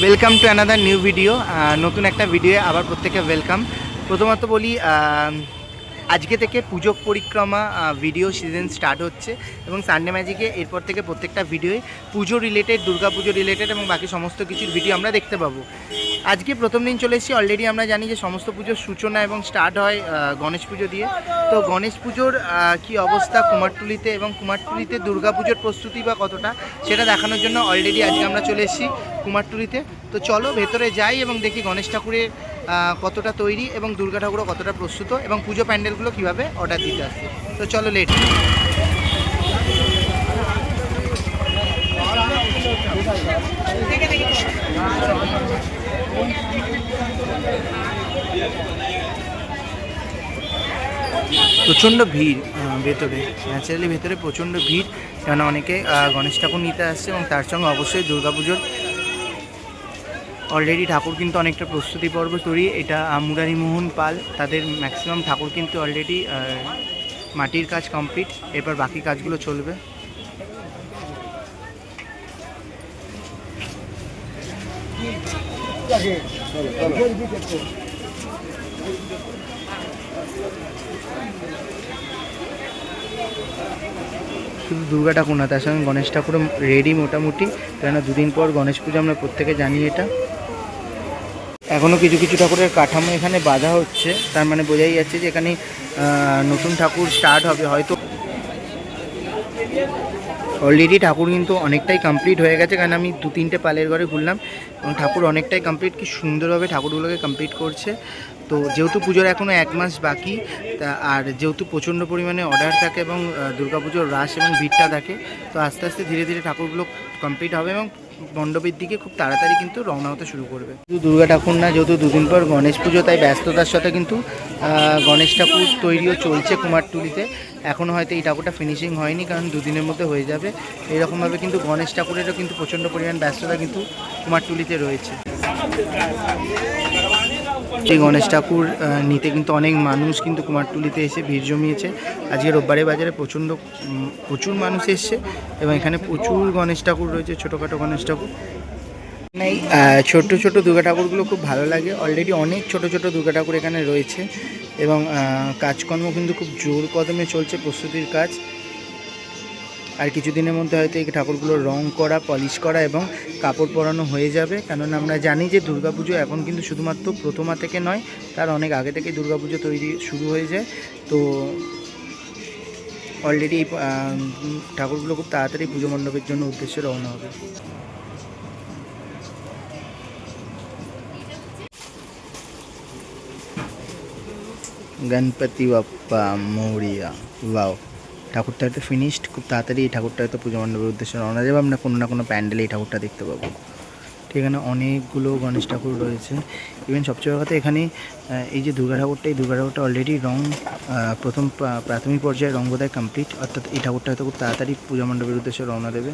Welcome to another new video নতুন একটা video আবার প্রত্যেকে ওয়েলকাম প্রথমত বলি আজকে থেকে পুজো পরিক্রমা ভিডিও সিজন স্টার্ট হচ্ছে এবং সানডে ম্যাজিকে এরপর থেকে প্রত্যেকটা ভিডিওই পুজো রিলেটেড দুর্গা পুজো রিলেটেড এবং বাকি সমস্ত কিছুর ভিডিও আমরা দেখতে পাবো। আজকে প্রথম দিন চলে এসেছি অলরেডি আমরা জানি যে সমস্ত পুজোর সূচনা এবং স্টার্ট হয় গণেশ পুজো দিয়ে। তো গণেশ পুজোর কি অবস্থা কুমারটুলিতে এবং কুমারটুলিতে দুর্গা পুজোর প্রস্তুতি বা কতটা সেটা দেখানোর জন্য অলরেডি আজকে আমরা চলে এসেছি কুমারটুলিতে। তো চলো ভেতরে যাই এবং দেখি গণেশ ঠাকুরের কতটা তৈরি এবং দুর্গা ঠাকুরও কতটা প্রস্তুত এবং পুজো প্যান্ডেলগুলো কীভাবে অর্ডার দিতে আসছে। তো চলো লেট প্রচণ্ড ভিড় ভেতরে। ন্যাচারালি ভেতরে প্রচণ্ড ভিড়। কেন অনেকে গণেশ ঠাকুর নিতে আসছে এবং তার সঙ্গে অবশ্যই দুর্গাপুজোর অলরেডি ঠাকুর কিন্তু অনেকটা প্রস্তুতি পর্ব তৈরি। এটা মুরারিমোহন পাল, তাদের ম্যাক্সিমাম ঠাকুর কিন্তু অলরেডি মাটির কাজ কমপ্লিট এরপর বাকি কাজগুলো চলবে। শুধু দুর্গা ঠাকুর না, তার সঙ্গে গণেশ ঠাকুরও রেডি মোটামুটি। কেননা দুদিন পর গণেশ পুজো, আমরা প্রত্যেকে জানি এটা। এখনও কিছু কিছু ঠাকুরের কাঠামো এখানে বাঁধা হচ্ছে। তার মানে বোঝাই যাচ্ছে যে এখানে নতুন ঠাকুর স্টার্ট হবে। হয়তো অলরেডি ঠাকুর কিন্তু অনেকটাই কমপ্লিট হয়ে গেছে, কারণ আমি দু তিনটে পালের ঘরে ঘুরলাম এবং ঠাকুর অনেকটাই কমপ্লিট কি সুন্দরভাবে ঠাকুরগুলোকে কমপ্লিট করছে। তো যেহেতু পুজোর এখনও এক মাস বাকি, তা আর যেহেতু প্রচণ্ড পরিমাণে অর্ডার থাকে এবং দুর্গা পুজোর রাশ এবং ভিড়টা থাকে, তো আস্তে আস্তে ধীরে ধীরে ঠাকুরগুলো কমপ্লিট হবে এবং মণ্ডপের দিকে খুব তাড়াতাড়ি কিন্তু রওনা হতে শুরু করবে। শুধু দুর্গা ঠাকুর না, যেহেতু দুদিন পর গণেশ পুজো, তাই ব্যস্ততার সাথে কিন্তু গণেশ ঠাকুর তৈরিও চলছে কুমারটুলিতে। এখনও হয়তো এই ঠাকুরটা ফিনিশিং হয়নি, কারণ দুদিনের মধ্যে হয়ে যাবে। এরকমভাবে কিন্তু গণেশ ঠাকুরেরও কিন্তু প্রচণ্ড পরিমাণ ব্যস্ততা কিন্তু কুমারটুলিতে রয়েছে। এই গণেশ ঠাকুর নিতে কিন্তু অনেক মানুষ কিন্তু কুমারটুলিতে এসে ভিড় জমিয়েছে। আজকে রোববারে বাজারে প্রচণ্ড প্রচুর মানুষ এসছে এবং এখানে প্রচুর গণেশ ঠাকুর রয়েছে, ছোটোখাটো গণেশ ঠাকুর। এই ছোট ছোট দুর্গা ঠাকুরগুলো খুব ভালো লাগে। অলরেডি অনেক ছোট ছোট দুর্গা ঠাকুর এখানে রয়েছে এবং কাজকর্ম কিন্তু খুব জোর কদমে চলছে প্রস্তুতির কাজ। আর কিছুদিনের মধ্যে হয়তো এই ঠাকুরগুলোর রং করা পলিশ করা এবং কাপড় পরানো হয়ে যাবে। কেননা আমরা জানি যে দুর্গাপুজো এখন কিন্তু শুধুমাত্র প্রথমা থেকে নয়, তার অনেক আগে থেকেই দুর্গাপুজো তৈরি শুরু হয়ে যায়। তো অলরেডি ঠাকুরগুলো খুব তাড়াতাড়ি পুজো মণ্ডপের জন্য উদ্দেশ্যে রওনা হবে। গণপতি বাপ্পা মৌরিয়া ওয়াও ঠাকুরটা হয়তো ফিনিশড খুব তাড়াতাড়ি এই ঠাকুরটা হয়তো পুজো মণ্ডপের উদ্দেশ্যে রওনা যাবে আমরা কোনো না কোনো প্যান্ডেলে এই ঠাকুরটা দেখতে পাবো। ঠিক এখানে অনেকগুলো গণেশ ঠাকুর রয়েছে। ইভেন সবচেয়ে বড় কথা, এখানে এই যে দুর্গা ঠাকুরটা, এই দুর্গা ঠাকুরটা অলরেডি রং প্রথম প্রা- প্রাথমিক পর্যায়ে রং বোধহয় কমপ্লিট অর্থাৎ এই ঠাকুরটা হয়তো খুব তাড়াতাড়ি পূজা মণ্ডপের উদ্দেশ্যে রওনা দেবে।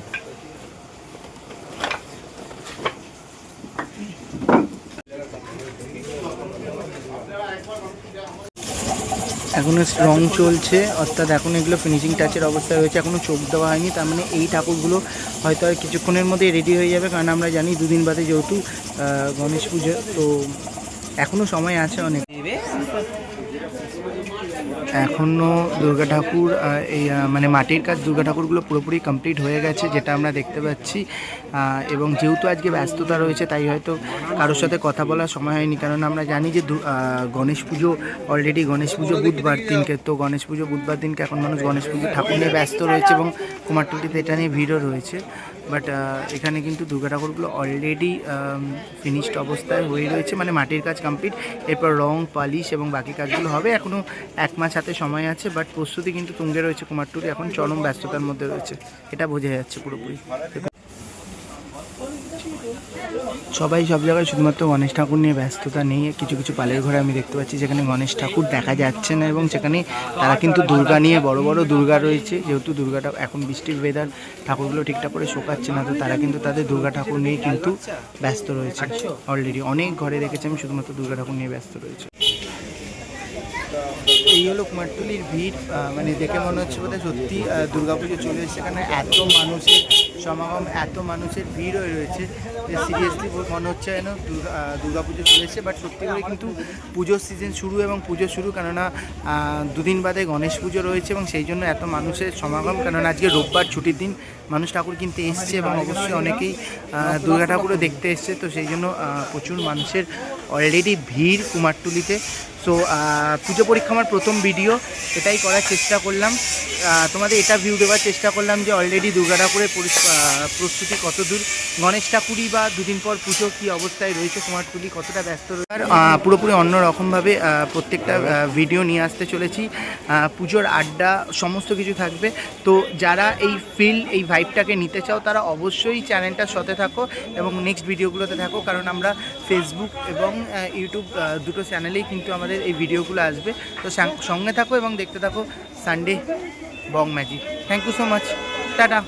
এখনও রং চলছে, অর্থাৎ এখন এগুলো ফিনিশিং টাচের অবস্থায় রয়েছে এখনও চোখ দেওয়া হয়নি, তার মানে এই ঠাকুরগুলো হয়তো আর কিছুক্ষণের মধ্যে রেডি হয়ে যাবে, কারণ আমরা জানি দুদিন বাদে যেহেতু গণেশ পুজো, তো এখনও সময় আছে অনেক। এখনও দুর্গা ঠাকুর এই মানে মাটির কাজ দুর্গা ঠাকুরগুলো পুরোপুরি কমপ্লিট হয়ে গেছে, যেটা আমরা দেখতে পাচ্ছি। এবং যেহেতু আজকে ব্যস্ততা রয়েছে, তাই হয়তো কারোর সাথে কথা বলার সময় হয়নি। কারণ আমরা জানি যে গণেশ পুজো অলরেডি গণেশ পুজো বুধবার দিনকে। তো গণেশ পুজো বুধবার দিনকে এখন মানুষ গণেশ পুজো ঠাকুর নিয়ে ব্যস্ত রয়েছে এবং কুমারটুলিতে এটা নিয়ে ভিড়ও রয়েছে। বাট এখানে কিন্তু দুর্গা ঠাকুরগুলো অলরেডি ফিনিশড অবস্থায় হয়ে রয়েছে মানে মাটির কাজ কমপ্লিট এরপর রং, পালিশ এবং বাকি কাজগুলো হবে। এখনও এক মাস হাতে সময় আছে বাট প্রস্তুতি কিন্তু তুঙ্গে রয়েছে কুমারটুরি। এখন চরম ব্যস্ততার মধ্যে রয়েছে। এটা বোঝা যাচ্ছে পুরোপুরি। সবাই সব জায়গায় শুধুমাত্র গণেশ ঠাকুর নিয়ে ব্যস্ততা নেই। কিছু কিছু পালের ঘরে আমি দেখতে পাচ্ছি যেখানে গণেশ ঠাকুর দেখা যাচ্ছে না এবং সেখানে তারা কিন্তু দুর্গা নিয়ে বড় বড় দুর্গা রয়েছে। যেহেতু দুর্গাটা এখন বৃষ্টির ওয়েদার ঠাকুরগুলো ঠিকঠাক করে শোকাচ্ছে না, তো তারা কিন্তু তাদের দুর্গা ঠাকুর নিয়ে কিন্তু ব্যস্ত রয়েছে। অলরেডি অনেক ঘরে দেখেছি আমি শুধুমাত্র দুর্গা ঠাকুর নিয়ে ব্যস্ত রয়েছে। এই হলো কুমারটুলির ভিড়। মানে দেখে মনে হচ্ছে বোধহয় সত্যি দুর্গাপুজো চলে এসেছে। এখানে এত মানুষের সমাগম, এত মানুষের ভিড় হয়ে রয়েছে। সিরিয়াসলি মনে হচ্ছে যেন দুর্গা পুজো চলে এসেছে বাট সত্যি করে কিন্তু পুজোর সিজন শুরু এবং পুজো শুরু, কেননা দুদিন বাদে গণেশ পুজো রয়েছে এবং সেই জন্য এত মানুষের সমাগম, কেননা আজকে রোববার ছুটির দিন, মানুষ ঠাকুর কিনতে এসছে এবং অবশ্যই অনেকেই দুর্গা ঠাকুরও দেখতে এসছে, তো সেই জন্য প্রচুর মানুষের অলরেডি ভিড় কুমারটুলিতে। সো পুজো পরীক্ষা আমার প্রথম ভিডিও এটাই করার চেষ্টা করলাম। তোমাদের এটা ভিউ দেওয়ার চেষ্টা করলাম যে অলরেডি দুর্গা ঠাকুরের পরি- প্রস্তুতি কত দূর। গণেশ ঠাকুরই বা দুদিন পর পুজো কী অবস্থায় রয়েছে কুমারটুলি কতটা ব্যস্ত রয়েছে? পুরোপুরি অন্যরকমভাবে প্রত্যেকটা ভিডিও নিয়ে আসতে চলেছি। পুজোর আড্ডা সমস্ত কিছু থাকবে। তো যারা এই ফিল এই ভাইবটাকে নিতে চাও, তারা অবশ্যই চ্যানেলটার সাথে থাকো এবং নেক্সট ভিডিওগুলোতে থাকো, কারণ আমরা ফেসবুক এবং ইউটিউব দুটো চ্যানেলেই কিন্তু আমাদের এই ভিডিওগুলো আসবে। তো সঙ্গে থাকো এবং দেখতে থাকো Sunday Bong magic thank you so much tata.